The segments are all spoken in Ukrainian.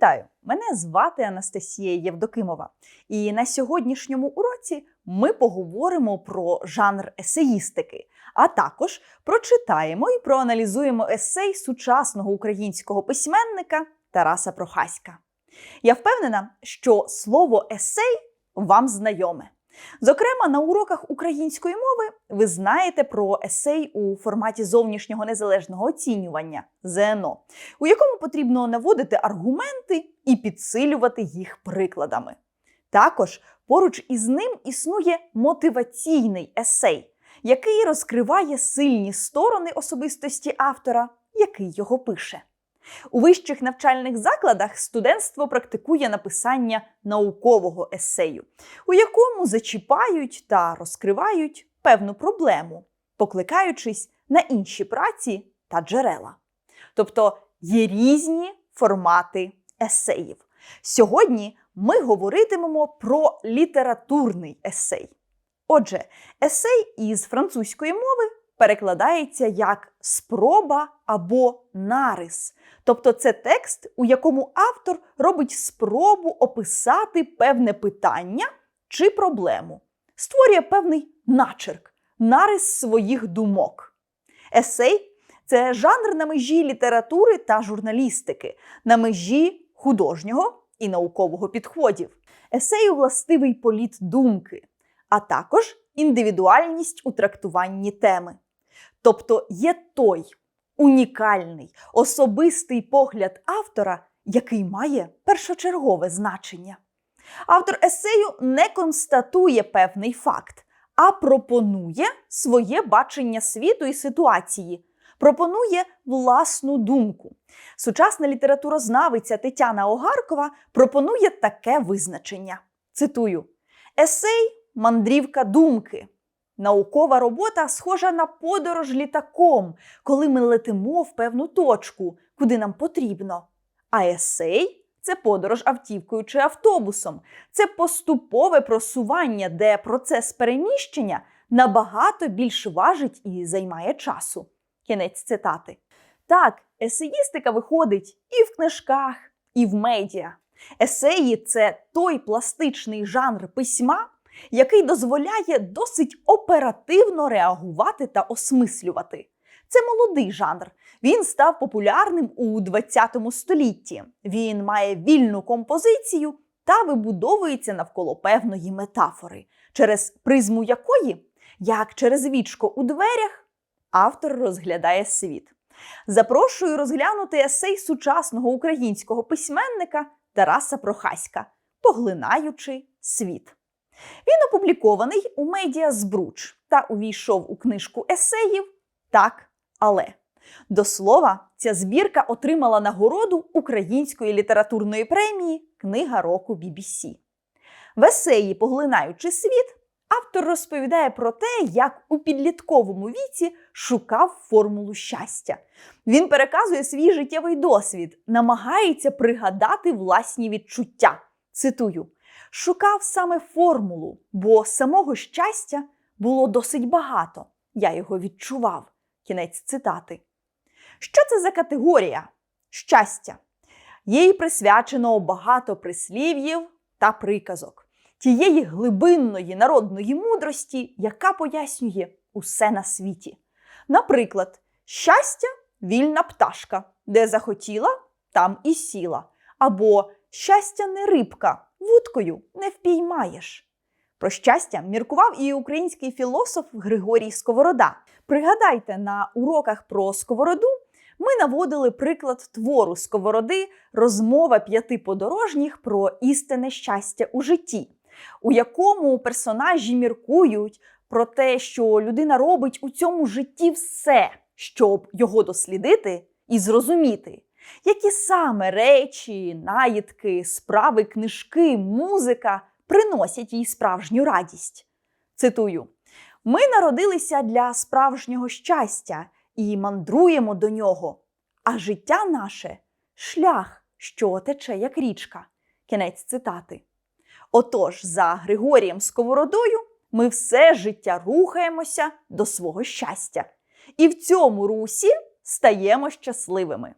Вітаю! Мене звати Анастасія Євдокимова. І на сьогоднішньому уроці ми поговоримо про жанр есеїстики, а також прочитаємо і проаналізуємо есей сучасного українського письменника Тараса Прохаська. Я впевнена, що слово есей вам знайоме. Зокрема, на уроках української мови ви знаєте про есей у форматі зовнішнього незалежного оцінювання ЗНО, у якому потрібно наводити аргументи і підсилювати їх прикладами. Також поруч із ним існує мотиваційний есей, який розкриває сильні сторони особистості автора, який його пише. У вищих навчальних закладах студентство практикує написання наукового есею, у якому зачіпають та розкривають певну проблему, покликаючись на інші праці та джерела. Тобто є різні формати есеїв. Сьогодні ми говоритимемо про літературний есей. Отже, есей із французької мови перекладається як спроба або нарис. Тобто це текст, у якому автор робить спробу описати певне питання чи проблему, створює певний начерк, нарис своїх думок. Есей це жанр на межі літератури та журналістики, на межі художнього і наукового підходів. Есею властивий політ думки, а також індивідуальність у трактуванні теми. Тобто є той унікальний, особистий погляд автора, який має першочергове значення. Автор есею не констатує певний факт, а пропонує своє бачення світу і ситуації, пропонує власну думку. Сучасна літературознавиця Тетяна Огаркова пропонує таке визначення. Цитую: Есей мандрівка думки. Наукова робота схожа на подорож літаком, коли ми летимо в певну точку, куди нам потрібно. А есей це подорож автівкою чи автобусом, це поступове просування, де процес переміщення набагато більш важить і займає часу. Кінець цитати. Так, есеїстика виходить і в книжках, і в медіа. Есеї це той пластичний жанр письма який дозволяє досить оперативно реагувати та осмислювати. Це молодий жанр. Він став популярним у 20 столітті. Він має вільну композицію та вибудовується навколо певної метафори, через призму якої, як через вічко у дверях, автор розглядає світ. Запрошую розглянути есей сучасного українського письменника Тараса Прохаська, поглинаючи світ. Він опублікований у медіа Збруч та увійшов у книжку есеїв Так, але. До слова, ця збірка отримала нагороду Української літературної премії Книга року BBC. В есеї, поглинаючи світ, автор розповідає про те, як у підлітковому віці шукав формулу щастя. Він переказує свій життєвий досвід, намагається пригадати власні відчуття. Цитую шукав саме формулу, бо самого щастя було досить багато. Я його відчував. Кінець цитати. Що це за категорія? Щастя. Їй присвячено багато прислів'їв та приказок, тієї глибинної народної мудрості, яка пояснює усе на світі. Наприклад, щастя вільна пташка, де захотіла, там і сіла. Або щастя не рибка, вудкою не впіймаєш. Про щастя міркував і український філософ Григорій Сковорода. Пригадайте, на уроках про сковороду ми наводили приклад твору Сковороди Розмова п'яти подорожніх про істинне щастя у житті, у якому персонажі міркують про те, що людина робить у цьому житті все, щоб його дослідити і зрозуміти які саме речі, наїдки, справи, книжки, музика приносять їй справжню радість. Цитую: ми народилися для справжнього щастя і мандруємо до нього, а життя наше шлях, що тече як річка. Кінець цитати. Отож, за Григорієм Сковородою ми все життя рухаємося до свого щастя. І в цьому русі стаємо щасливими.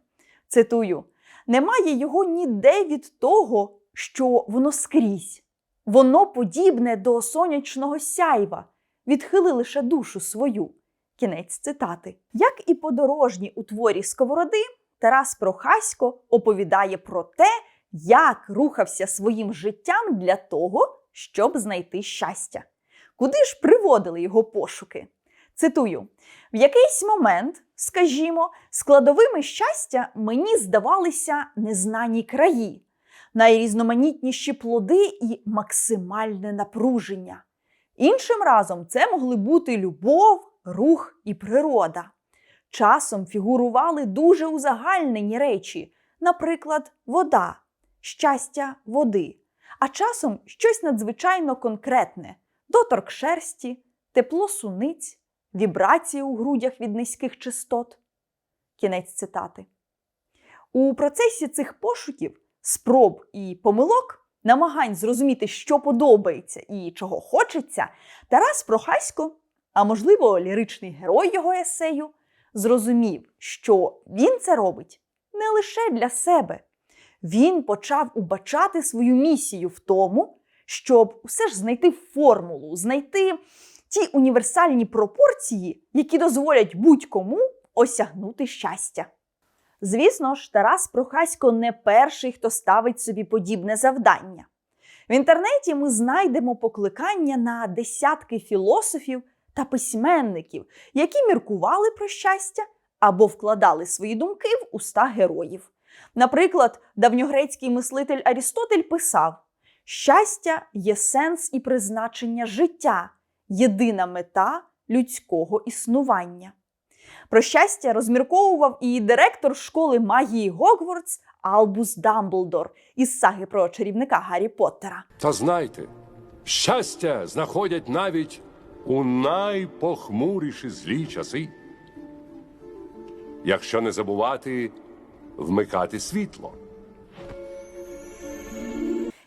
Цитую: Немає його ніде від того, що воно скрізь. Воно подібне до сонячного сяйва, відхили лише душу свою. Кінець цитати. Як і подорожні у творі Сковороди, Тарас Прохасько оповідає про те, як рухався своїм життям для того, щоб знайти щастя. Куди ж приводили його пошуки? Цитую: в якийсь момент, скажімо, складовими щастя мені здавалися незнані краї, найрізноманітніші плоди і максимальне напруження. Іншим разом це могли бути любов, рух і природа. Часом фігурували дуже узагальнені речі, наприклад, вода, щастя води, а часом щось надзвичайно конкретне доторк шерсті, тепло суниць, вібрації у грудях від низьких частот. Кінець цитати. У процесі цих пошуків, спроб і помилок, намагань зрозуміти, що подобається і чого хочеться, Тарас Прохасько, а можливо, ліричний герой його есею, зрозумів, що він це робить не лише для себе. Він почав убачати свою місію в тому, щоб усе ж знайти формулу, знайти ті універсальні пропорції, які дозволять будь-кому осягнути щастя. Звісно ж, Тарас Прохасько не перший, хто ставить собі подібне завдання. В інтернеті ми знайдемо покликання на десятки філософів та письменників, які міркували про щастя або вкладали свої думки в уста героїв. Наприклад, давньогрецький мислитель Арістотель писав: щастя є сенс і призначення життя, єдина мета людського існування. Про щастя розмірковував і директор школи магії Гогвардс Албус Дамблдор із саги про чарівника Гаррі Поттера. Та знайте, щастя знаходять навіть у найпохмуріші злі часи. Якщо не забувати вмикати світло.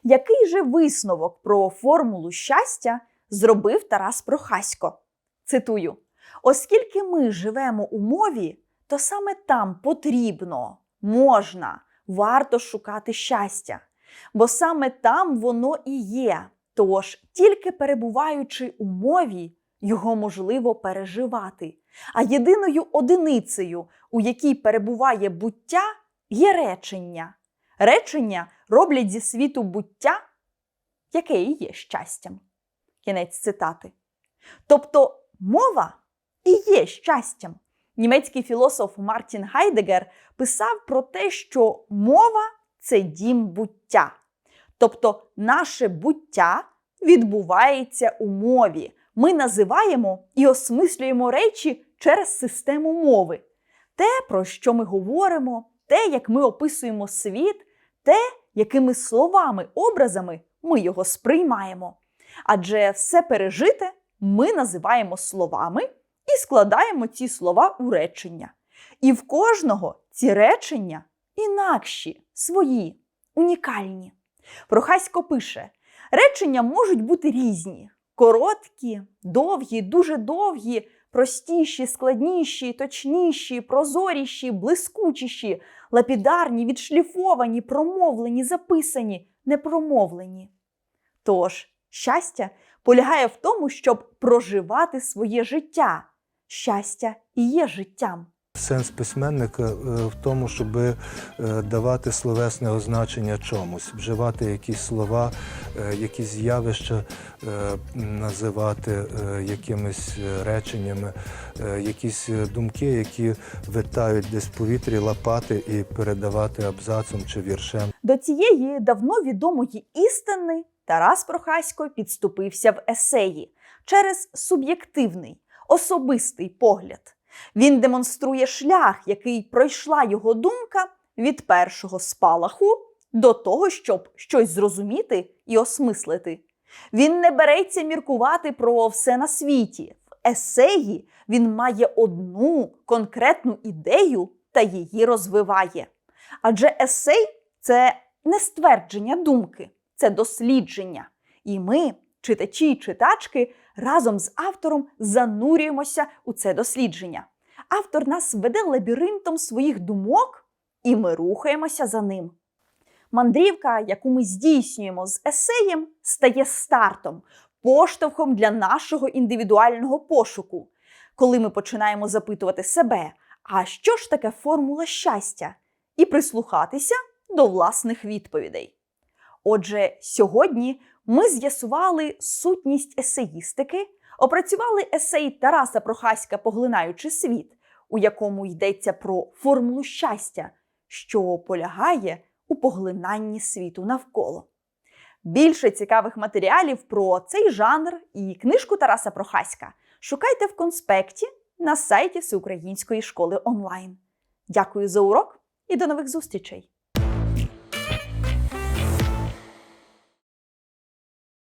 Який же висновок про формулу щастя зробив Тарас Прохасько? Цитую: оскільки ми живемо у мові, то саме там потрібно, можна, варто шукати щастя, бо саме там воно і є. Тож, тільки перебуваючи у мові, його можливо переживати. А єдиною одиницею, у якій перебуває буття, є речення. Речення роблять зі світу буття, яке і є щастям. Кінець цитати. Тобто мова і є щастям. Німецький філософ Мартін Гайдегер писав про те, що мова це дім буття. Тобто наше буття відбувається у мові. Ми називаємо і осмислюємо речі через систему мови. Те, про що ми говоримо, те, як ми описуємо світ, те, якими словами, образами ми його сприймаємо. Адже все пережите ми називаємо словами і складаємо ці слова у речення. І в кожного ці речення інакші, свої, унікальні. Прохасько пише: речення можуть бути різні: короткі, довгі, дуже довгі, простіші, складніші, точніші, прозоріші, блискучіші, лапідарні, відшліфовані, промовлені, записані, непромовлені. Тож, щастя полягає в тому, щоб проживати своє життя. Щастя і є життям. Сенс письменника е, в тому, щоб е, давати словесне означення чомусь, вживати якісь слова, е, якісь явища називати якимись реченнями, якісь думки, які витають десь в повітрі, лапати і передавати абзацом чи віршем. До цієї давно відомої істини Тарас Прохасько підступився в есеї через суб'єктивний, особистий погляд. Він демонструє шлях, який пройшла його думка від першого спалаху до того, щоб щось зрозуміти і осмислити. Він не береться міркувати про все на світі. В есеї він має одну конкретну ідею та її розвиває. Адже есей це не ствердження думки, це дослідження. І ми, читачі і читачки, разом з автором занурюємося у це дослідження. Автор нас веде лабіринтом своїх думок і ми рухаємося за ним. Мандрівка, яку ми здійснюємо з есеєм, стає стартом, поштовхом для нашого індивідуального пошуку, коли ми починаємо запитувати себе, а що ж таке формула щастя, і прислухатися до власних відповідей. Отже, сьогодні ми з'ясували сутність есеїстики, опрацювали есей Тараса Прохаська Поглинаючи світ, у якому йдеться про формулу щастя, що полягає у поглинанні світу навколо. Більше цікавих матеріалів про цей жанр і книжку Тараса Прохаська шукайте в конспекті на сайті Всеукраїнської школи онлайн. Дякую за урок і до нових зустрічей!